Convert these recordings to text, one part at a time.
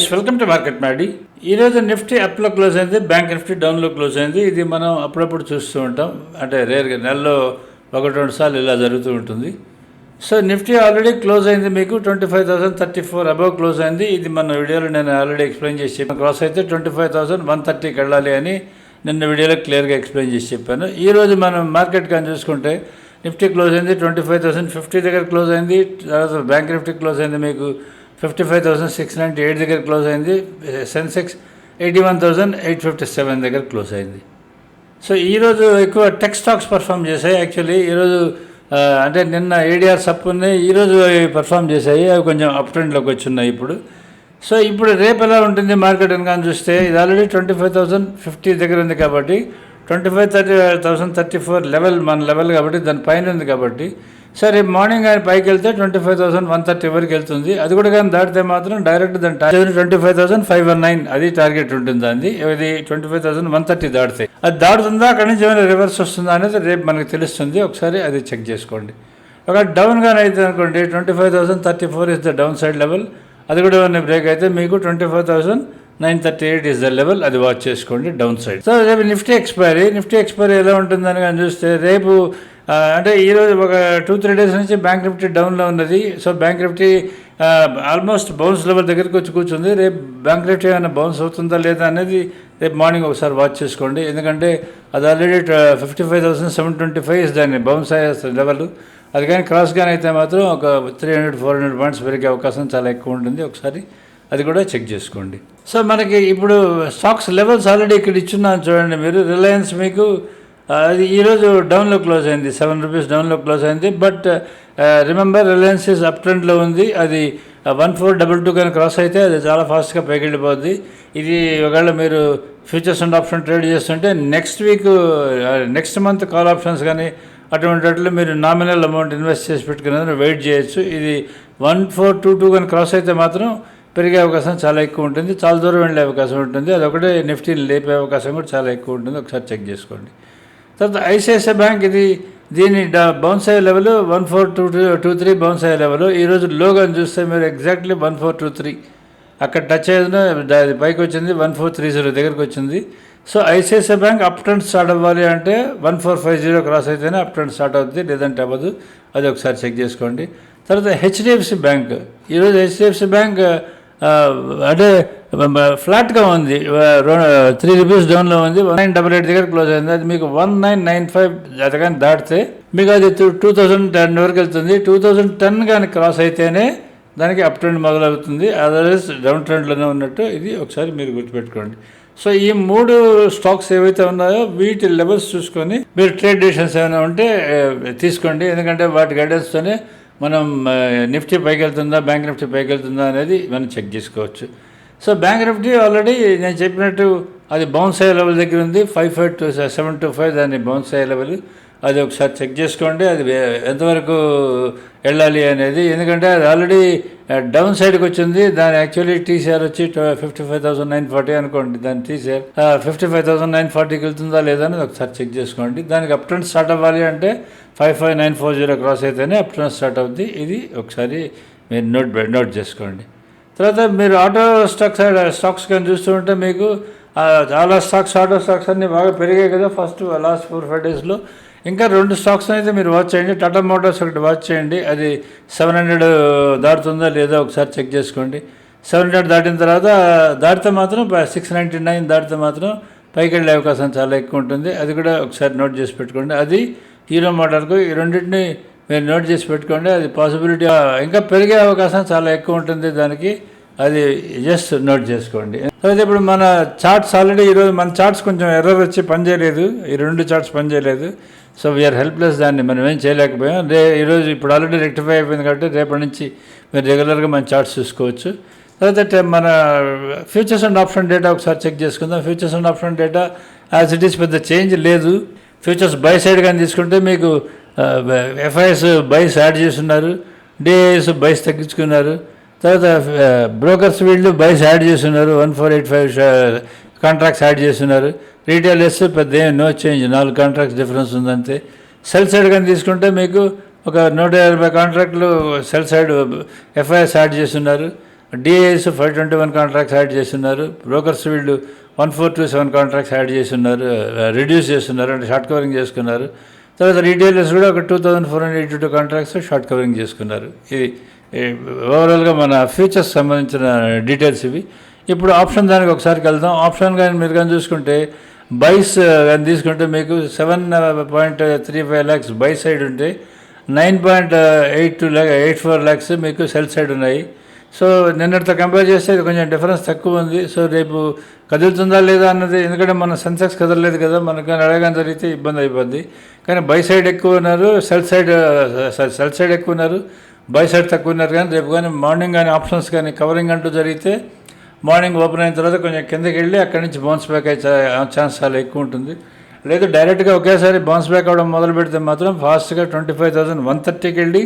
Yes welcome to market Maddy ఈరోజు Nifty అప్లో close అయింది బ్యాంక్ నిఫ్టీ డౌన్లో క్లోజ్ అయింది. ఇది మనం అప్పుడప్పుడు చూస్తూ ఉంటాం. అంటే రేర్గా నెలలో ఒకటి రెండు సార్లు ఇలా జరుగుతూ ఉంటుంది. సో నిఫ్టీ ఆల్రెడీ క్లోజ్ అయింది మీకు. Twenty five thousand thirty four above close అయింది. ఇది మన వీడియోలో నేను ఆల్రెడీ ఎక్స్ప్లెయిన్ చేసి చెప్పాను. క్రాస్ అయితే ట్వంటీ ఫైవ్ థౌసండ్ వన్ థర్టీకి వెళ్ళాలి అని నిన్న వీడియోలో క్లియర్గా ఎక్స్ప్లెయిన్ చేసి చెప్పాను. ఈరోజు మనం మార్కెట్ కానీ చూసుకుంటే నిఫ్టీ క్లోజ్ అయింది ట్వంటీ ఫైవ్ థౌసండ్ ఫిఫ్టీ దగ్గర క్లోజ్ అయింది. తర్వాత బ్యాంక్ నిఫ్టీ క్లోజ్ అయింది మీకు fifty five thousand six ninety eight దగ్గర క్లోజ్ అయింది. Sensex eighty one thousand eight fifty seven దగ్గర క్లోజ్ అయింది. సో ఈరోజు ఎక్కువ టెక్ స్టాక్స్ పర్ఫామ్ చేశాయి. యాక్చువల్లీ ఈరోజు అంటే నిన్న ఏడిఆర్ సప్ ఉన్నాయి ఈరోజు అవి పర్ఫామ్ చేశాయి. అవి కొంచెం అప్ ట్రెండ్లోకి వచ్చి ఉన్నాయి ఇప్పుడు. సో ఇప్పుడు రేపు ఎలా ఉంటుంది మార్కెట్ అని కానీ చూస్తే ఇది already twenty five thousand fifty దగ్గర ఉంది కాబట్టి twenty five thirty thousand thirty four level మన లెవెల్ కాబట్టి దాని పైన ఉంది కాబట్టి సరే మార్నింగ్ ఆయన పైకి వెళ్తే twenty five thousand one thirty వరకు వెళ్తుంది. అది కూడా కానీ దాటితే మాత్రం డైరెక్ట్ దాని target twenty five thousand five one nine అది టార్గెట్ ఉంటుంది అది ఇది twenty five thousand one thirty దాటితే. అది దాటుతుందా అక్కడి నుంచి ఏమైనా రివర్స్ వస్తుందా అనేది రేపు మనకు తెలుస్తుంది. ఒకసారి అది చెక్ చేసుకోండి. ఒక డౌన్గానే అయితే అనుకోండి twenty five thousand thirty four is the downside level అది కూడా ఏమైనా బ్రేక్ అయితే మీకు twenty five thousand nine thirty eight is the level అది వాచ్ చేసుకోండి డౌన్ సైడ్ సో రేపు నిఫ్టీ ఎక్స్పైరీ నిఫ్టీ ఎక్స్పైరీ ఎలా ఉంటుందని కానీ చూస్తే రేపు అంటే ఈరోజు ఒక టూ త్రీ డేస్ నుంచి బ్యాంక్ నిఫ్టీ డౌన్లో ఉన్నది. So bank Nifty almost bounce level దగ్గరికి వచ్చి కూర్చుంది. రేపు బ్యాంక్ నిఫ్టీ ఏమైనా బౌన్స్ అవుతుందా లేదా అనేది రేపు మార్నింగ్ ఒకసారి వాచ్ చేసుకోండి. ఎందుకంటే అది already fifty five thousand seven twenty five is దాన్ని బౌన్స్ అయ్యే లెవెల్ అది కానీ క్రాస్ కానీ అయితే మాత్రం ఒక three hundred four hundred points పెరిగే అవకాశం చాలా ఎక్కువ ఉంటుంది. ఒకసారి అది కూడా చెక్ చేసుకోండి. సో మనకి ఇప్పుడు స్టాక్స్ లెవెల్స్ ఆల్రెడీ ఇక్కడ ఇచ్చున్నాను చూడండి మీరు. రిలయన్స్ మీకు అది ఈరోజు డౌన్లో క్లోజ్ అయింది. సెవెన్ రూపీస్ డౌన్లో క్లోజ్ అయింది. But remember Reliance is up ట్రెండ్లో ఉంది. అది వన్ ఫోర్ డబల్ టూ కానీ క్రాస్ అయితే అది చాలా ఫాస్ట్గా పైకి వెళ్ళిపోద్ది. ఇది ఒకవేళ మీరు ఫ్యూచర్స్ అండ్ ఆప్షన్ ట్రేడ్ చేస్తుంటే next week next month call options కానీ అటువంటి వాటిలో మీరు నామినల్ అమౌంట్ ఇన్వెస్ట్ చేసి పెట్టుకునేది వెయిట్ చేయొచ్చు. ఇది వన్ ఫోర్ టూ టూ కానీ క్రాస్ అయితే మాత్రం పెరిగే అవకాశం చాలా ఎక్కువ ఉంటుంది. చాలా దూరం వెళ్ళే అవకాశం ఉంటుంది. అదొకటే నిఫ్టీని లేపే అవకాశం కూడా చాలా ఎక్కువ ఉంటుంది. ఒకసారి చెక్ చేసుకోండి. తర్వాత ఐసిఐసిఐ బ్యాంక్ ఇది దీని బౌన్స్ అయ్యే level one four two two two three bounce అయ్యే లెవెల్ ఈరోజు లోగాని చూస్తే మీరు exactly one four two three. అక్కడ టచ్ అయ్యేది పైకి వచ్చింది వన్ ఫోర్ త్రీ జీరో దగ్గరికి వచ్చింది. So ICICI bank up trend start అవ్వాలి అంటే one four five zero cross అయితేనే అప్ ట్రెండ్ స్టార్ట్ అవుతుంది లేదంటే అవ్వదు. అది ఒకసారి చెక్ చేసుకోండి. తర్వాత హెచ్డిఎఫ్సి బ్యాంక్. ఈరోజు హెచ్డిఎఫ్సి బ్యాంక్ అంటే ఫ్లాట్గా ఉంది. త్రీ రూపీస్ డౌన్లో ఉంది. వన్ నైన్ డబల్ ఎయిట్ దగ్గర క్లోజ్ అయింది. అది మీకు వన్ నైన్ నైన్ ఫైవ్ అది దాటితే మీకు అది టూ థౌజండ్ టెన్ వరకు వెళ్తుంది. టూ థౌజండ్ టెన్ కానీ క్రాస్ అయితేనే దానికి అప్ ట్రెండ్ మొదలవుతుంది. అదర్వైజ్ డౌన్ ట్రెండ్లోనే ఉన్నట్టు ఇది ఒకసారి మీరు గుర్తుపెట్టుకోండి. సో ఈ మూడు స్టాక్స్ ఏవైతే ఉన్నాయో వీటి లెవెల్స్ చూసుకొని మీరు ట్రేడ్ డెసిషన్స్ ఏమైనా ఉంటే తీసుకోండి. ఎందుకంటే వాటి గైడెన్స్తోనే మనం నిఫ్టీ పైకి వెళ్తుందా బ్యాంక్ నిఫ్టీ పైకి వెళ్తుందా అనేది మనం చెక్ చేసుకోవచ్చు. సో బ్యాంక్ నిఫ్టీ ఆల్రెడీ నేను చెప్పినట్టు అది బౌన్స్ అయ్యే లెవెల్ దగ్గర ఉంది. Five five two seven two five దాన్ని బౌన్స్ అయ్యే లెవెల్ అది ఒకసారి చెక్ చేసుకోండి. అది ఎంతవరకు వెళ్ళాలి అనేది. ఎందుకంటే అది ఆల్రెడీ డౌన్ సైడ్కి వచ్చింది. దాని యాక్చువల్లీ టీసీఆర్ వచ్చి fifty five thousand nine forty అనుకోండి. దాని TCR fifty five thousand nine ఫార్టీకి వెళ్తుందా లేదా అనేది ఒకసారి చెక్ చేసుకోండి. దానికి అప్ ట్రెండ్ స్టార్ట్ అవ్వాలి అంటే five five nine four zero cross అయితేనే అప్ ట్రెండ్ స్టార్ట్ అవుద్ది. ఇది ఒకసారి మీరు నోట్ నోట్ చేసుకోండి. తర్వాత మీరు ఆటో స్టాక్స్ స్టాక్స్ కానీ చూస్తూ ఉంటే మీకు చాలా స్టాక్స్ ఆటో స్టాక్స్ అన్నీ బాగా పెరిగాయి కదా ఫస్ట్ లాస్ట్ ఫోర్ ఫైవ్ డేస్లో ఇంకా రెండు స్టాక్స్ అయితే మీరు వాచ్ చేయండి. టాటా మోటార్స్ ఒకటి వాచ్ చేయండి. అది సెవెన్ హండ్రెడ్ దాటుతుందా లేదా ఒకసారి చెక్ చేసుకోండి. సెవెన్ హండ్రెడ్ దాటిన తర్వాత దాటితే మాత్రం సిక్స్ నైంటీ నైన్ దాటితే మాత్రం పైకి వెళ్ళే అవకాశం చాలా ఎక్కువ ఉంటుంది. అది కూడా ఒకసారి నోట్ చేసి పెట్టుకోండి. అది హీరో మోటార్కు ఈ రెండింటిని మీరు నోట్ చేసి పెట్టుకోండి అది పాసిబిలిటీ ఇంకా పెరిగే అవకాశం చాలా ఎక్కువ ఉంటుంది దానికి. అది జస్ట్ నోట్ చేసుకోండి. అయితే ఇప్పుడు మన చార్ట్స్ ఆల్రెడీ ఈరోజు మన చార్ట్స్ కొంచెం ఎర్రర్ వచ్చి పనిచేయలేదు ఈ రెండు చార్ట్స్ పనిచేయలేదు సో వీఆర్ హెల్ప్లెస్ దాన్ని మనం ఏం చేయలేకపోయాం. రే ఈరోజు ఇప్పుడు ఆల్రెడీ రెక్టిఫై అయిపోయింది కాబట్టి రేపటి నుంచి మీరు రెగ్యులర్గా మన చార్ట్స్ చూసుకోవచ్చు. తర్వాత మన ఫ్యూచర్స్ అండ్ ఆప్షన్ డేటా ఒకసారి చెక్ చేసుకుందాం. Futures and option data as it is పెద్ద చేంజ్ లేదు. ఫ్యూచర్స్ బై సైడ్ కానీ తీసుకుంటే మీకు ఎఫ్ఐఎస్ బైస్ యాడ్ చేస్తున్నారు డిఐఎస్ బైస్ తగ్గించుకున్నారు తర్వాత బ్రోకర్స్ వీళ్ళు బైస్ యాడ్ చేస్తున్నారు one four eight five contracts add చేస్తున్నారు. రీటైలర్స్ పెద్ద ఏం నో చేంజ్ నాలుగు కాంట్రాక్ట్స్ డిఫరెన్స్ ఉందంతే. సెల్ సైడ్ కానీ తీసుకుంటే మీకు ఒక నూట యాభై కాంట్రాక్ట్లు సెల్ సైడ్ ఎఫ్ఐఎస్ యాడ్ చేస్తున్నారు. DIs five twenty one contracts add చేస్తున్నారు. బ్రోకర్స్ వీళ్ళు one four two seven contracts add చేస్తున్నారు రిడ్యూస్ చేస్తున్నారు అంటే షార్ట్ కవరింగ్ చేసుకున్నారు. తర్వాత రీటైలర్స్ కూడా ఒక two thousand four hundred eighty two contracts short covering చేసుకున్నారు ఇది ఓవరాల్గా మన ఫ్యూచర్స్ సంబంధించిన డీటెయిల్స్ ఇవి. ఇప్పుడు ఆప్షన్ దానికి ఒకసారికి వెళ్దాం. ఆప్షన్ కానీ మీరు కానీ చూసుకుంటే బైస్ uh, కానీ తీసుకుంటే మీకు seven point three five lakhs buy side ఉంటే nine point eight two lakh eight four lakhs మీకు సెల్ సైడ్ ఉన్నాయి. సో నిన్నటితో కంపేర్ చేస్తే ఇది కొంచెం డిఫరెన్స్ తక్కువ ఉంది. సో రేపు కదులుతుందా లేదా అన్నది ఎందుకంటే మన సెన్సెక్స్ కదలలేదు కదా మనకు కానీ జరిగితే ఇబ్బంది అయిపోద్ది. కానీ బై సైడ్ ఎక్కువ ఉన్నారు సెల్ సైడ్ సెల్ సైడ్ ఎక్కువ ఉన్నారు బై సైడ్ తక్కువ ఉన్నారు. కానీ రేపు కానీ మార్నింగ్ కానీ ఆప్షన్స్ కానీ కవరింగ్ అంటూ జరిగితే మార్నింగ్ ఓపెన్ అయిన తర్వాత కొంచెం కిందకి వెళ్ళి అక్కడి నుంచి బౌన్స్ బ్యాక్ అయ్యే ఛాన్స్ చాలా ఎక్కువ ఉంటుంది. లేదు డైరెక్ట్గా ఒకేసారి బౌన్స్ బ్యాక్ అవ్వడం మొదలు పెడితే మాత్రం ఫాస్ట్గా ట్వంటీ ఫైవ్ థౌసండ్ వన్ థర్టీకి వెళ్ళి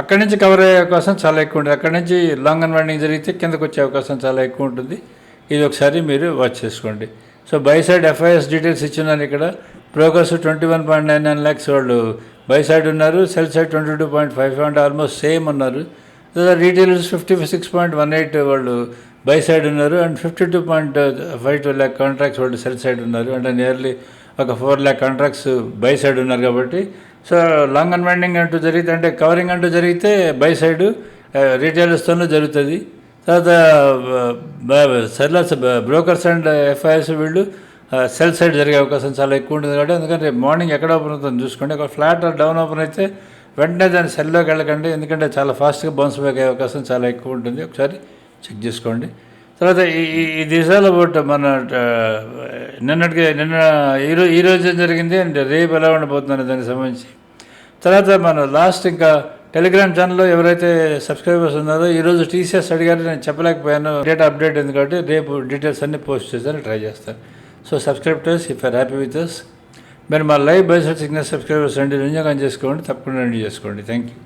అక్కడి నుంచి కవర్ అయ్యే అవకాశం చాలా ఎక్కువ ఉంటుంది. అక్కడి నుంచి లాంగ్ అండ్ వైండింగ్ జరిగితే కిందకు వచ్చే అవకాశం చాలా ఎక్కువ ఉంటుంది. ఇది ఒకసారి మీరు వాచ్ చేసుకోండి. So buy side FIs details ఇచ్చున్నాను ఇక్కడ. Brokers twenty one point nine nine lakhs వాళ్ళు బై సైడ్ ఉన్నారు. Sell side twenty two point five point అంటే ఆల్మోస్ట్ సేమ్ ఉన్నారు retailers fifty six point one eight వాళ్ళు బై సైడ్ ఉన్నారు. And fifty two point five two lakh contracts వాళ్ళు sell side ఉన్నారు. అంటే nearly ఒక four lakh contracts buy side ఉన్నారు కాబట్టి సో లాంగ్ అండ్ వెండింగ్ అంటూ జరిగితే అంటే కవరింగ్ అంటూ జరిగితే బై సైడ్ రీటైలర్స్తోనూ జరుగుతుంది. తర్వాత సెల్లర్స్ బ్రోకర్స్ అండ్ ఎఫ్ఐఎస్ వీళ్ళు సెల్ సైడ్ జరిగే అవకాశం చాలా ఎక్కువ ఉంటుంది కాబట్టి ఎందుకంటే మార్నింగ్ ఎక్కడ ఓపెన్ అవుతుంది చూసుకోండి. ఒక ఫ్లాట్ డౌన్ ఓపెన్ అయితే వెంటనే దాన్ని సెల్లోకి వెళ్ళకండి. ఎందుకంటే చాలా ఫాస్ట్గా బౌన్స్ బ్యాక్ అయ్యే అవకాశం చాలా ఎక్కువ ఉంటుంది. ఒకసారి చెక్ చేసుకోండి. తర్వాత ఈ ఈ- దేశాల అబౌట్ మన నిన్నటికి నిన్న ఈరోజు ఈ ఏం జరిగింది అంటే రేపు ఎలా ఉండబోతుందని దానికి సంబంధించి. తర్వాత మన లాస్ట్ ఇంకా టెలిగ్రామ్ ఛానల్లో ఎవరైతే సబ్స్క్రైబర్స్ ఉన్నారో ఈరోజు టీసీఎస్ అడిగారు నేను చెప్పలేకపోయాను డేటా అప్డేట్ ఉంది కాబట్టి రేపు డీటెయిల్స్ అన్ని పోస్ట్ చేస్తాను ట్రై చేస్తాను. So subscribers if are happy with us మీరు మా లైవ్ బైసెట్ సిగ్నల్ సబ్స్క్రైబర్స్ అండి వినియోగం చేసుకోండి తప్పకుండా రెండు చేసుకోండి. Thank you